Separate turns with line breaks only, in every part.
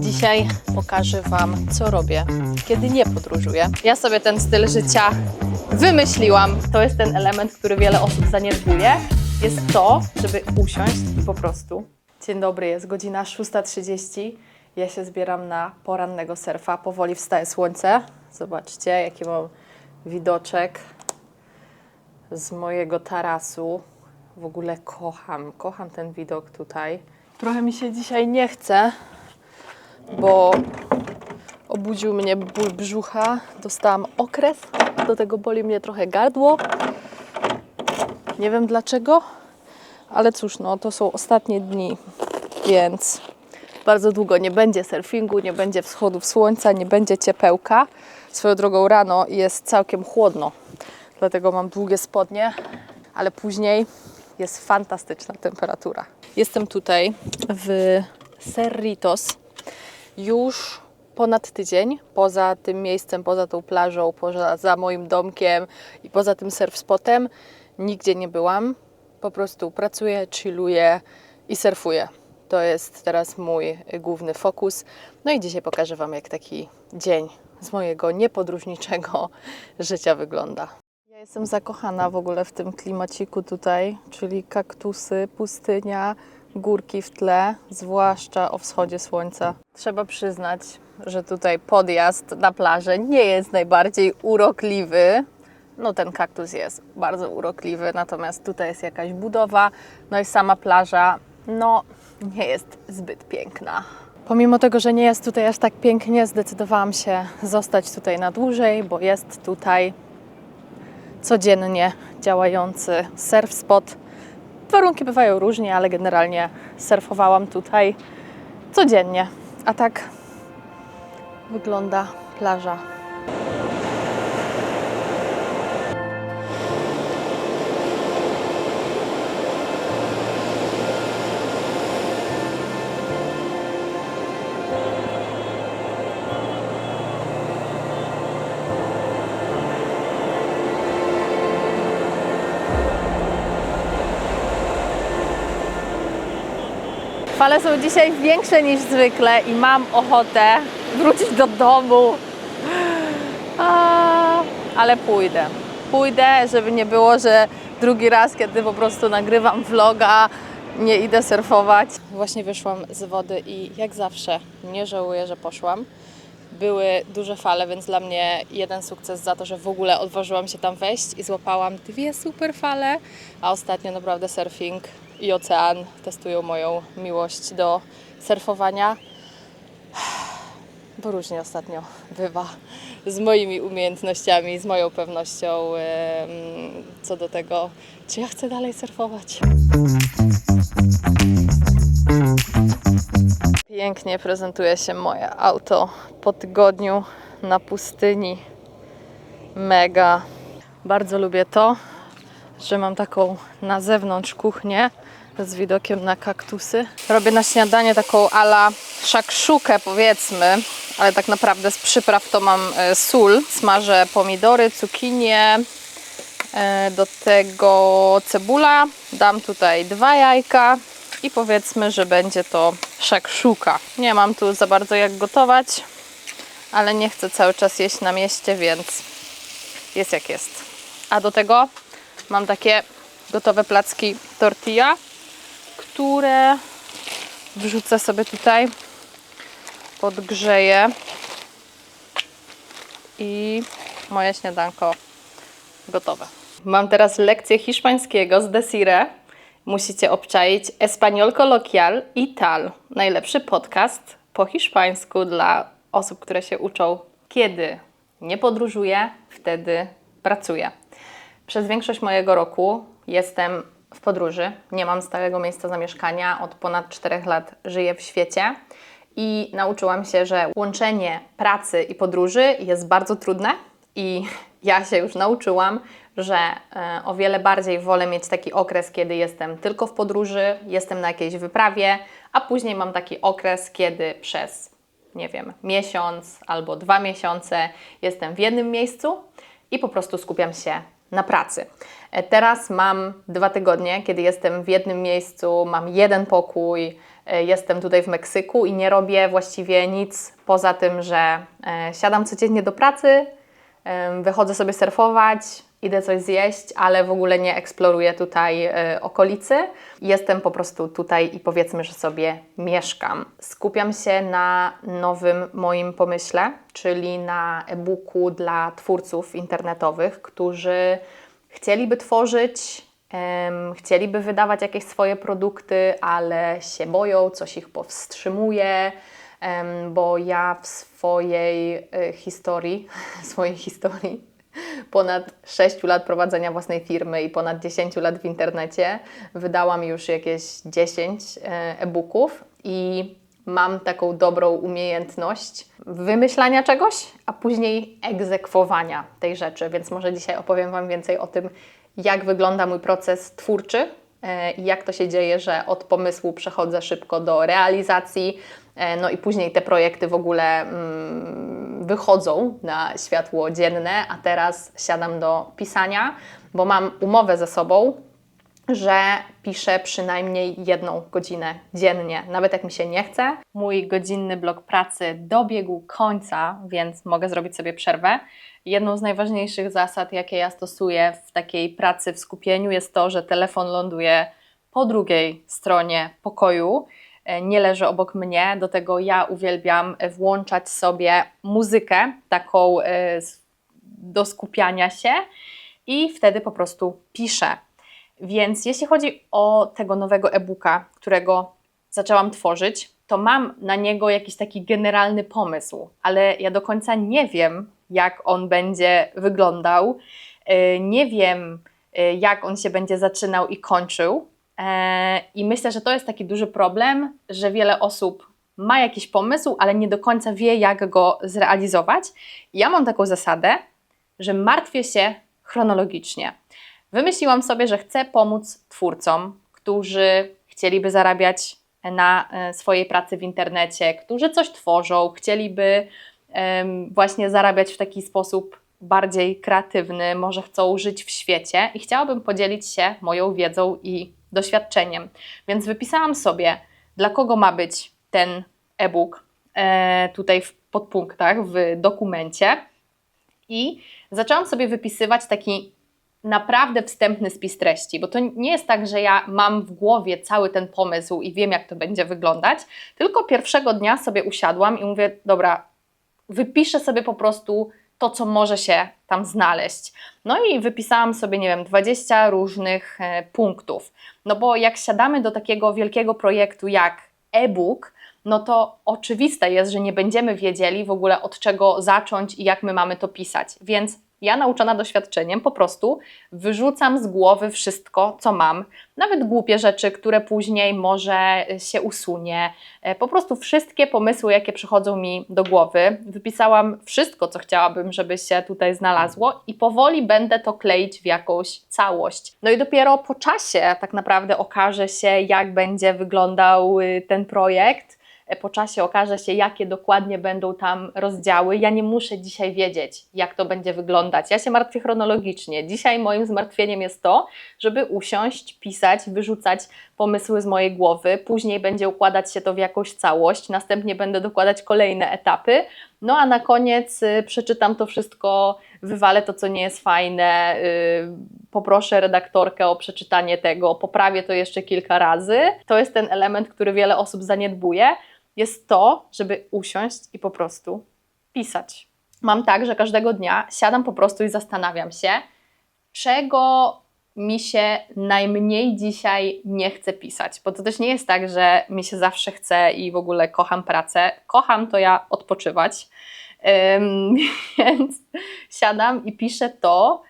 Dzisiaj pokażę Wam, co robię, kiedy nie podróżuję. Ja sobie ten styl życia wymyśliłam. To jest ten element, który wiele osób zaniedbuje. Jest to, żeby usiąść i po prostu. Dzień dobry, jest godzina 6.30. Ja się zbieram na porannego surfa. Powoli wstaje słońce. Zobaczcie, jaki mam widoczek z mojego tarasu. W ogóle kocham, kocham ten widok tutaj. Trochę mi się dzisiaj nie chce, bo obudził mnie ból brzucha, dostałam okres, do tego boli mnie trochę gardło. Nie wiem dlaczego, ale cóż, no to są ostatnie dni, więc bardzo długo nie będzie surfingu, nie będzie wschodów słońca, nie będzie ciepełka. Swoją drogą rano jest całkiem chłodno, dlatego mam długie spodnie, ale później jest fantastyczna temperatura. Jestem tutaj w Cerritos już ponad tydzień. Poza tym miejscem, poza tą plażą, poza za moim domkiem i poza tym surf spotem nigdzie nie byłam. Po prostu pracuję, chilluję i surfuję. To jest teraz mój główny fokus. No i dzisiaj pokażę Wam, jak taki dzień z mojego niepodróżniczego życia wygląda. Ja jestem zakochana w ogóle w tym klimaciku tutaj, czyli kaktusy, pustynia, górki w tle, zwłaszcza o wschodzie słońca. Trzeba przyznać, że tutaj podjazd na plażę nie jest najbardziej urokliwy. No ten kaktus jest bardzo urokliwy, natomiast tutaj jest jakaś budowa, no i sama plaża, no nie jest zbyt piękna. Pomimo tego, że nie jest tutaj aż tak pięknie, zdecydowałam się zostać tutaj na dłużej, bo jest tutaj codziennie działający surf spot. Warunki bywają różnie, ale generalnie surfowałam tutaj codziennie. A tak wygląda plaża. Fale są dzisiaj większe niż zwykle i mam ochotę wrócić do domu. A, ale pójdę. Pójdę, żeby nie było, że drugi raz, kiedy po prostu nagrywam vloga, nie idę surfować. Właśnie wyszłam z wody i jak zawsze nie żałuję, że poszłam. Były duże fale, więc dla mnie jeden sukces za to, że w ogóle odważyłam się tam wejść i złapałam dwie super fale, a ostatnio naprawdę surfing i ocean testują moją miłość do surfowania. Bo różnie ostatnio bywa z moimi umiejętnościami, z moją pewnością co do tego, czy ja chcę dalej surfować. Pięknie prezentuje się moje auto po tygodniu na pustyni. Mega. Bardzo lubię to, że mam taką na zewnątrz kuchnię z widokiem na kaktusy. Robię na śniadanie taką ala szakszukę powiedzmy, ale tak naprawdę z przypraw to mam e, sól. Smażę pomidory, cukinie, e, do tego cebula. Dam tutaj dwa jajka i powiedzmy, że będzie to szakszuka. Nie mam tu za bardzo jak gotować, ale nie chcę cały czas jeść na mieście, więc jest jak jest. A do tego mam takie gotowe placki tortilla, które wrzucę sobie tutaj, podgrzeję i moje śniadanko gotowe. Mam teraz lekcję hiszpańskiego z Desire. Musicie obczaić Español Coloquial i Tal. Najlepszy podcast po hiszpańsku dla osób, które się uczą. Kiedy nie podróżuję, wtedy pracuję. Przez większość mojego roku jestem w podróży. Nie mam stałego miejsca zamieszkania. Od ponad 4 lat żyję w świecie i nauczyłam się, że łączenie pracy i podróży jest bardzo trudne i ja się już nauczyłam, że e, o wiele bardziej wolę mieć taki okres, kiedy jestem tylko w podróży, jestem na jakiejś wyprawie, a później mam taki okres, kiedy przez, nie wiem, miesiąc albo dwa miesiące jestem w jednym miejscu i po prostu skupiam się na pracy. E, Teraz mam dwa tygodnie, kiedy jestem w jednym miejscu, mam jeden pokój, e, jestem tutaj w Meksyku i nie robię właściwie nic poza tym, że e, siadam codziennie do pracy, wychodzę sobie surfować, idę coś zjeść, ale w ogóle nie eksploruję tutaj e, okolicy. Jestem po prostu tutaj i powiedzmy, że sobie mieszkam. Skupiam się na nowym moim pomyśle, czyli na e-booku dla twórców internetowych, którzy chcieliby tworzyć, chcieliby wydawać jakieś swoje produkty, ale się boją, coś ich powstrzymuje, bo ja w swojej e, historii, swojej historii, ponad 6 lat prowadzenia własnej firmy i ponad 10 lat w internecie wydałam już jakieś 10 e, e-booków i mam taką dobrą umiejętność wymyślania czegoś, a później egzekwowania tej rzeczy. Więc może dzisiaj opowiem Wam więcej o tym, jak wygląda mój proces twórczy e, i jak to się dzieje, że od pomysłu przechodzę szybko do realizacji, e, no i później te projekty w ogóle mm, wychodzą na światło dzienne, a teraz siadam do pisania, bo mam umowę ze sobą, że piszę przynajmniej jedną godzinę dziennie, nawet jak mi się nie chce. Mój godzinny blok pracy dobiegł końca, więc mogę zrobić sobie przerwę. Jedną z najważniejszych zasad, jakie ja stosuję w takiej pracy w skupieniu, jest to, że telefon ląduje po drugiej stronie pokoju, nie leży obok mnie. Do tego ja uwielbiam e, włączać sobie muzykę taką e, do skupiania się i wtedy po prostu piszę. Więc jeśli chodzi o tego nowego e-booka, którego zaczęłam tworzyć, to mam na niego jakiś taki generalny pomysł, ale ja do końca nie wiem, jak on będzie wyglądał. Nie wiem, jak on się będzie zaczynał i kończył. I myślę, że to jest taki duży problem, że wiele osób ma jakiś pomysł, ale nie do końca wie, jak go zrealizować. Ja mam taką zasadę, że martwię się chronologicznie. Wymyśliłam sobie, że chcę pomóc twórcom, którzy chcieliby zarabiać na e, swojej pracy w internecie, którzy coś tworzą, chcieliby właśnie zarabiać w taki sposób bardziej kreatywny, może chcą żyć w świecie i chciałabym podzielić się moją wiedzą i doświadczeniem. Więc wypisałam sobie, dla kogo ma być ten e-book e, tutaj w podpunktach w dokumencie i zaczęłam sobie wypisywać taki naprawdę wstępny spis treści, bo to nie jest tak, że ja mam w głowie cały ten pomysł i wiem, jak to będzie wyglądać, tylko pierwszego dnia sobie usiadłam i mówię, dobra, wypiszę sobie po prostu to, co może się tam znaleźć. No i wypisałam sobie, nie wiem, 20 różnych e, punktów. No bo jak siadamy do takiego wielkiego projektu jak e-book, no to oczywiste jest, że nie będziemy wiedzieli w ogóle od czego zacząć i jak my mamy to pisać. Więc ja, nauczona doświadczeniem, po prostu wyrzucam z głowy wszystko, co mam, nawet głupie rzeczy, które później może się usunie. E, Po prostu wszystkie pomysły, jakie przychodzą mi do głowy. Wypisałam wszystko, co chciałabym, żeby się tutaj znalazło, i powoli będę to kleić w jakąś całość. No i dopiero po czasie tak naprawdę okaże się, jak będzie wyglądał y, ten projekt po czasie okaże się, jakie dokładnie będą tam rozdziały. Ja nie muszę dzisiaj wiedzieć, jak to będzie wyglądać. Ja się martwię chronologicznie. Dzisiaj moim zmartwieniem jest to, żeby usiąść, pisać, wyrzucać pomysły z mojej głowy. Później będzie układać się to w jakąś całość. Następnie będę dokładać kolejne etapy. No a na koniec y, przeczytam to wszystko, wywalę to, co nie jest fajne, y, poproszę redaktorkę o przeczytanie tego, poprawię to jeszcze kilka razy. To jest ten element, który wiele osób zaniedbuje jest to, żeby usiąść i po prostu pisać. Mam tak, że każdego dnia siadam po prostu i zastanawiam się, czego mi się najmniej dzisiaj nie chce pisać. Bo to też nie jest tak, że mi się zawsze chce i w ogóle kocham pracę. Kocham to ja odpoczywać. Więc siadam i piszę to,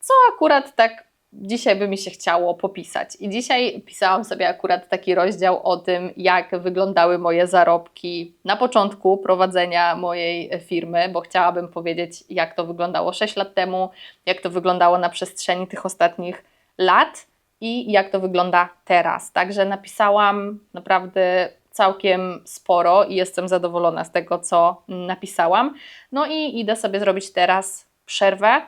co akurat tak dzisiaj by mi się chciało popisać. I dzisiaj pisałam sobie akurat taki rozdział o tym, jak wyglądały moje zarobki na początku prowadzenia mojej firmy, bo chciałabym powiedzieć, jak to wyglądało 6 lat temu, jak to wyglądało na przestrzeni tych ostatnich lat i jak to wygląda teraz. Także napisałam naprawdę całkiem sporo i jestem zadowolona z tego, co napisałam. No i idę sobie zrobić teraz przerwę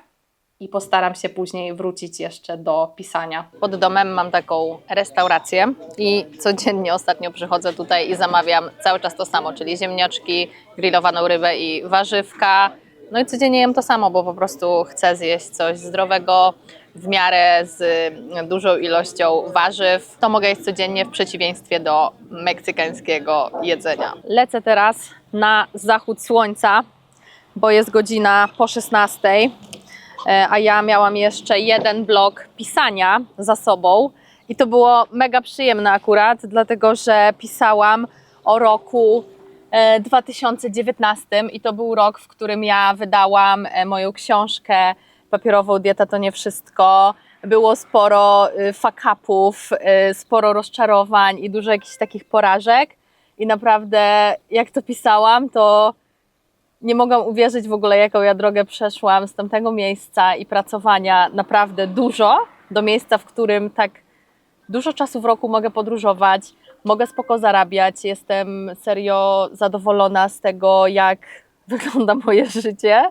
i postaram się później wrócić jeszcze do pisania. Pod domem mam taką restaurację i codziennie ostatnio przychodzę tutaj i zamawiam cały czas to samo, czyli ziemniaczki, grillowaną rybę i warzywka. No i codziennie jem to samo, bo po prostu chcę zjeść coś zdrowego, w miarę z dużą ilością warzyw. To mogę jeść codziennie w przeciwieństwie do meksykańskiego jedzenia. Lecę teraz na zachód słońca, bo jest godzina po 16, e, a ja miałam jeszcze jeden blok pisania za sobą i to było mega przyjemne akurat, dlatego że pisałam o roku e, 2019 i to był rok, w którym ja wydałam e, moją książkę papierową Dieta to nie wszystko. Było sporo fuck-upów, y, sporo rozczarowań i dużo jakichś takich porażek i naprawdę jak to pisałam, to nie mogłam uwierzyć w ogóle, jaką ja drogę przeszłam z tamtego miejsca i pracowania naprawdę dużo do miejsca, w którym tak dużo czasu w roku mogę podróżować, mogę spoko zarabiać. Jestem serio zadowolona z tego, jak wygląda moje życie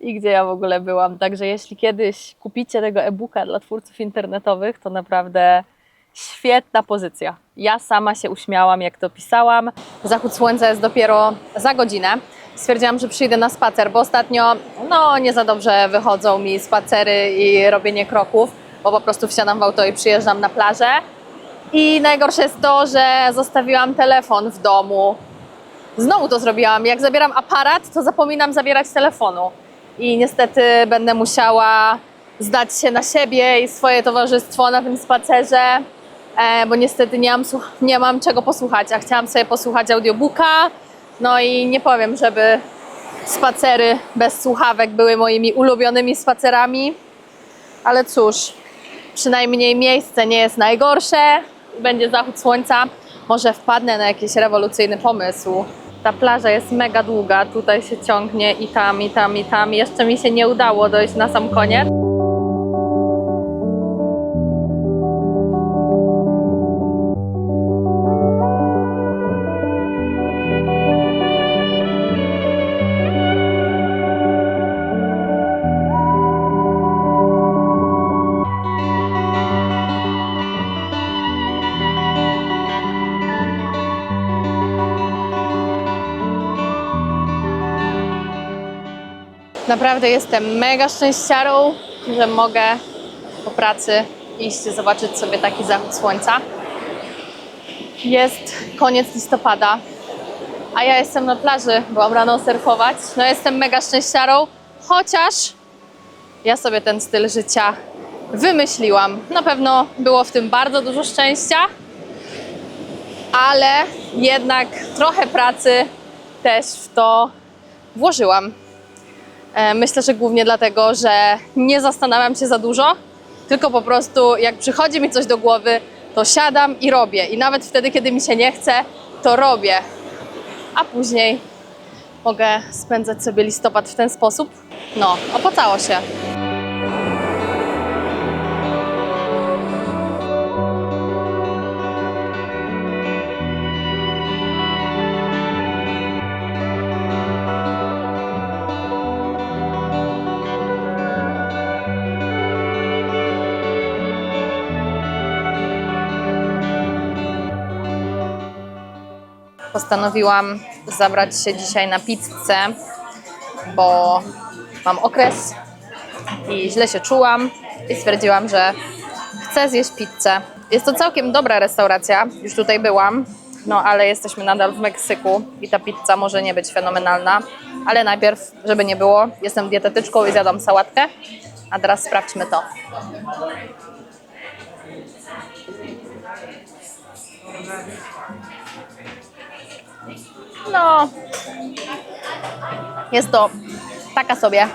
i gdzie ja w ogóle byłam. Także jeśli kiedyś kupicie tego e-booka dla twórców internetowych, to naprawdę świetna pozycja. Ja sama się uśmiałam, jak to pisałam. Zachód słońca jest dopiero za godzinę. Stwierdziłam, że przyjdę na spacer, bo ostatnio no, nie za dobrze wychodzą mi spacery i robienie kroków, bo po prostu wsiadam w auto i przyjeżdżam na plażę. I najgorsze jest to, że zostawiłam telefon w domu. Znowu to zrobiłam. Jak zabieram aparat, to zapominam zabierać telefonu. I niestety będę musiała zdać się na siebie i swoje towarzystwo na tym spacerze, e, bo niestety nie mam, nie mam czego posłuchać, a chciałam sobie posłuchać audiobooka. No i nie powiem, żeby spacery bez słuchawek były moimi ulubionymi spacerami, ale cóż, przynajmniej miejsce nie jest najgorsze, będzie zachód słońca, może wpadnę na jakiś rewolucyjny pomysł. Ta plaża jest mega długa, tutaj się ciągnie i tam, i tam, i tam. Jeszcze mi się nie udało dojść na sam koniec. Naprawdę jestem mega szczęściarą, że mogę po pracy iść zobaczyć sobie taki zachód słońca. Jest koniec listopada, a ja jestem na plaży, byłam rano surfować. No jestem mega szczęściarą, chociaż ja sobie ten styl życia wymyśliłam. Na pewno było w tym bardzo dużo szczęścia, ale jednak trochę pracy też w to włożyłam. E, Myślę, że głównie dlatego, że nie zastanawiam się za dużo, tylko po prostu jak przychodzi mi coś do głowy, to siadam i robię. I nawet wtedy, kiedy mi się nie chce, to robię. A później mogę spędzać sobie listopad w ten sposób. No, opłacało się. Postanowiłam zabrać się dzisiaj na pizzę, bo mam okres i źle się czułam i stwierdziłam, że chcę zjeść pizzę. Jest to całkiem dobra restauracja, już tutaj byłam, no ale jesteśmy nadal w Meksyku i ta pizza może nie być fenomenalna, ale najpierw, żeby nie było, jestem dietetyczką i zjadam sałatkę, a teraz sprawdźmy to. No, jest to taka sobie.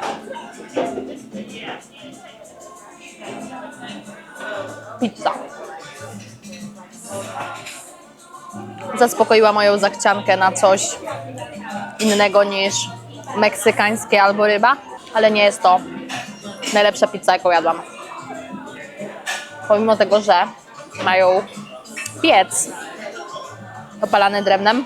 Pizza. Zaspokoiła moją zachciankę na coś innego niż meksykańskie albo ryba, ale nie jest to najlepsza pizza, jaką jadłam. Pomimo tego, że mają piec opalany drewnem,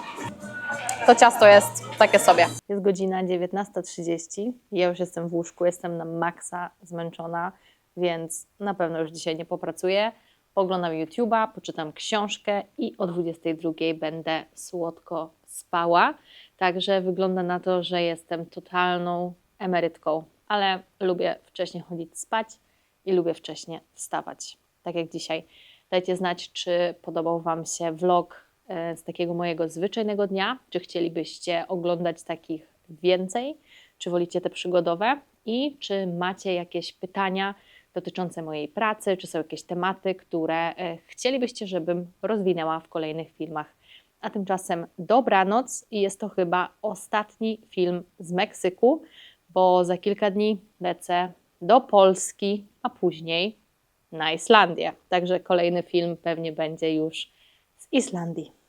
to ciasto jest takie sobie. Jest godzina 19.30. Ja już jestem w łóżku, jestem na maksa zmęczona, więc na pewno już dzisiaj nie popracuję. Oglądam YouTube'a, poczytam książkę i o 22.00 będę słodko spała. Także wygląda na to, że jestem totalną emerytką, ale lubię wcześniej chodzić spać i lubię wcześnie wstawać. Tak jak dzisiaj. Dajcie znać, czy podobał Wam się vlog z takiego mojego zwyczajnego dnia, czy chcielibyście oglądać takich więcej, czy wolicie te przygodowe i czy macie jakieś pytania dotyczące mojej pracy, czy są jakieś tematy, które e, chcielibyście, żebym rozwinęła w kolejnych filmach. A tymczasem dobranoc i jest to chyba ostatni film z Meksyku, bo za kilka dni lecę do Polski, a później na Islandię. Także kolejny film pewnie będzie już z Islandii.